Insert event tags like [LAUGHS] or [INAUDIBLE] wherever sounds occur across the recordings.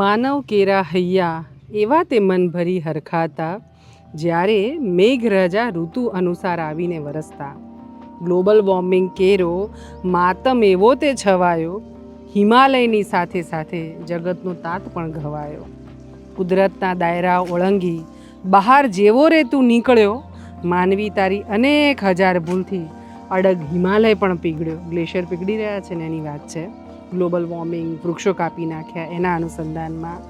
માનવ કેરા હૈયા એવા તે મનભરી હરખાતા જ્યારે મેઘરાજા ઋતુ અનુસાર આવીને વરસતા. ગ્લોબલ વોર્મિંગ કેરો માતમ એવો તે છવાયો, હિમાલયની સાથે સાથે જગતનો તાત પણ ઘવાયો. કુદરતના દાયરા ઓળંગી, બહાર જેવો રે તું નીકળ્યો, માનવી તારી અનેક હજાર ભૂલથી અડગ હિમાલય પણ પીગળ્યો. ગ્લેશિયર પીગળી રહ્યા છે ને એની વાત છે? ગ્લોબલ વોર્મિંગ વૃક્ષો કાપી નાખ્યા એના અનુસંધાનમાં.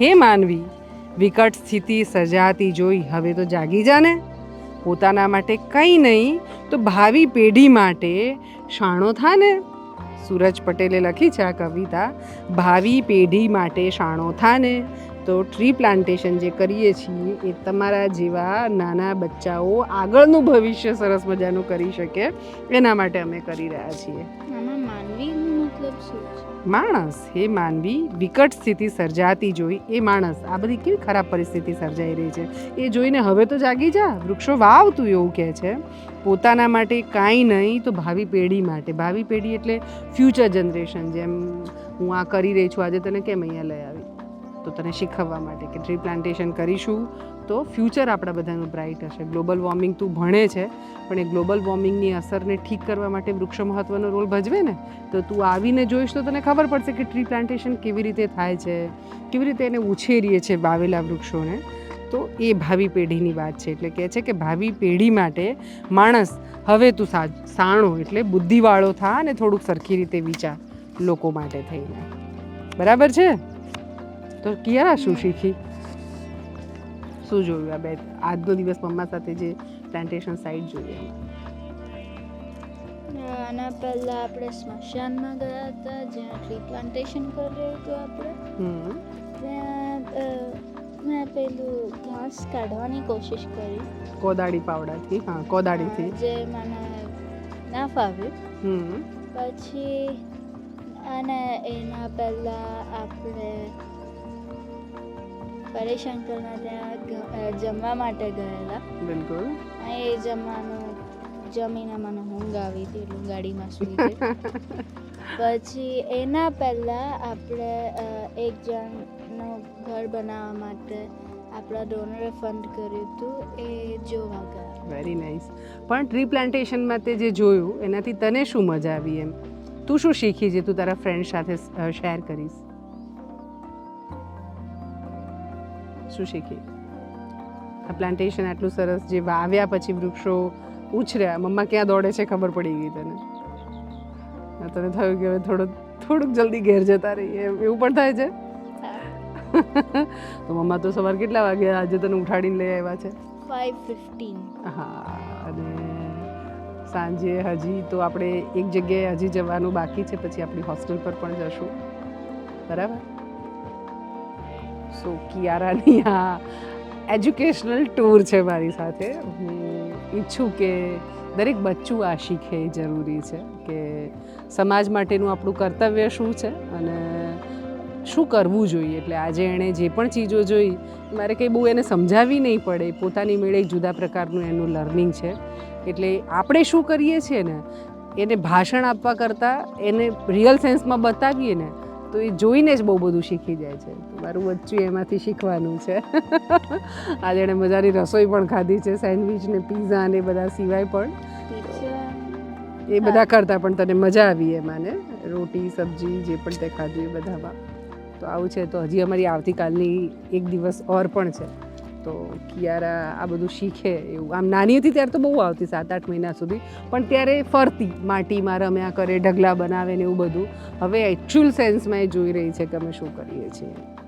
હે માનવી, વિકટ સ્થિતિ સર્જાતી જોઈ હવે તો જાગી જાને પોતાના માટે કંઈ નહીં, તો ભાવિ પેઢી માટે શાણો થાને સૂરજ પટેલે લખી છે આ કવિતા, ભાવિ પેઢી માટે શાણો થાને તો ટ્રી પ્લાન્ટેશન જે કરીએ છીએ એ તમારા જેવા નાના બચ્ચાઓ આગળનું ભવિષ્ય સરસ મજાનું કરી શકે એના માટે અમે કરી રહ્યા છીએ. માણસ હે માનવી, વિકટ સ્થિતિ સર્જાતી જોઈ. એ માણસ આ બધી કેવી ખરાબ પરિસ્થિતિ સર્જાઈ રહી છે. એ જોઈને હવે તો જાગી જા. વૃક્ષો વાવ તું એવું કહે છે. પોતાના માટે કાંઈ નહીં તો ભાવિ પેઢી માટે. ભાવિ પેઢી એટલે ફ્યુચર જનરેશન જેમ હું આ કરી રહી છું. આજે તને કેમ અહીંયા લઈ આવી? તો તને શીખવવા માટે કે ટ્રી પ્લાન્ટેશન કરીશું. તો ફ્યુચર આપણા બધાનું બ્રાઇટ હશે. ગ્લોબલ વોર્મિંગ તું ભણે છે, પણ એ ગ્લોબલ વોર્મિંગની અસરને ઠીક કરવા માટે વૃક્ષો મહત્ત્વનો રોલ ભજવે ને, તો તું આવીને જોઈશ તો તને ખબર પડશે કે ટ્રી પ્લાન્ટેશન કેવી રીતે થાય છે, કેવી રીતે એને ઉછેરીએ છે વાવેલા વૃક્ષોને. તો એ ભાવિ પેઢીની વાત છે. એટલે કહે છે કે ભાવિ પેઢી માટે માણસ હવે તું સા, સાણો એટલે બુદ્ધિવાળો થા અને થોડુંક સરખી રીતે વિચાર લોકો માટે થઈને. બરાબર છે? તો કિયારા શું શીખી? શું જોયું આ બે આજનો દિવસ મમ્મા સાથે જે પ્લાન્ટેશન સાઇટ જોઈએ? આના પહેલાં આપણે સ્મશાનમાં ગયા હતા જ્યાં ટ્રી પ્લાન્ટેશન કર્યું હતું આપણે. હમ. ત્યાં મેં પેલું ઘાસ કાઢવાની કોશિશ કરી. કોદાળી પાવડાથી હા કોદાળીથી. જે મને ના ફાવ્યું હમ. પછી અને એના પહેલાં આપણે પરેશંકરના ત્યાં જમવા માટે ગયેલા. બિલકુલ. એ જમવાનું જમીને મને ઊંઘ આવી હતી એટલે ગાડીમાં સુઈ ગઈ. [LAUGHS] પછી એના પહેલાં આપણે એક જણનું ઘર બનાવવા માટે આપણા ડોનરે ફંડ કર્યું હતું એ જોવા ગયા. વેરી નાઇસ પણ ટ્રી પ્લાન્ટેશનમાં તે જે જોયું એનાથી તને શું મજા આવી એમ? તું શું શીખી જે તું તારા ફ્રેન્ડ સાથે શેર કરીશ? શું શીખી આ પ્લાન્ટેશન આટલું સરસ જે વાવ્યા પછી વૃક્ષો ઉછર્યા મમ્મા ક્યાં દોડે છે ખબર પડી ગઈ તને? તને થયું કે હવે થોડુંક થોડુંક જલ્દી ઘેર જતા રહીએ એવું પણ થાય છે? તો મમ્મા તો સવાર કેટલા વાગે આજે તને ઉઠાડીને લઈ આવ્યા છે? ફાઇવ ફિફ્ટીન હા અને સાંજે હજી તો આપણે એક જગ્યાએ હજી જવાનું બાકી છે પછી આપણી હોસ્ટેલ પર પણ જશું. બરાબર? સો કિયારાની આ એજ્યુકેશનલ ટૂર છે મારી સાથે. હું ઈચ્છું કે દરેક બચ્ચું આ શીખે, એ જરૂરી છે કે સમાજ માટેનું આપણું કર્તવ્ય શું છે અને શું કરવું જોઈએ. એટલે આજે એણે જે પણ ચીજો જોઈ, મારે કંઈ બહુ એને સમજાવવી નહીં પડે. પોતાની મેળે જુદા પ્રકારનું એનું લર્નિંગ છે. એટલે આપણે શું કરીએ છીએ ને, એને ભાષણ આપવા કરતાં એને રિયલ સેન્સમાં બતાવીએ ને તો એ જોઈને જ બહુ બધું શીખી જાય છે. મારું બચ્ચું એમાંથી શીખવાનું છે. [LAUGHS] આજે એણે મજાની રસોઈ પણ ખાધી છે સેન્ડવિચ ને પીઝા ને બધા સિવાય પણ. એ બધા કરતાં પણ તને મજા આવી એમાં ને રોટી સબ્જી જે પણ તે ખાધું એ બધામાં. તો આવું છે તો હજી અમારી આવતીકાલની એક દિવસ ઓર પણ છે. તો કિયારા આ બધું શીખે એવું. આમ નાની હતી ત્યારે તો બહુ આવતી સાત આઠ મહિના સુધી. પણ ત્યારે ફરતી, માટીમાં રમ્યા કરે, ઢગલા બનાવે ને એવું બધું. હવે એકચ્યુઅલ સેન્સમાં એ જોઈ રહી છે કે અમે શું કરીએ છીએ.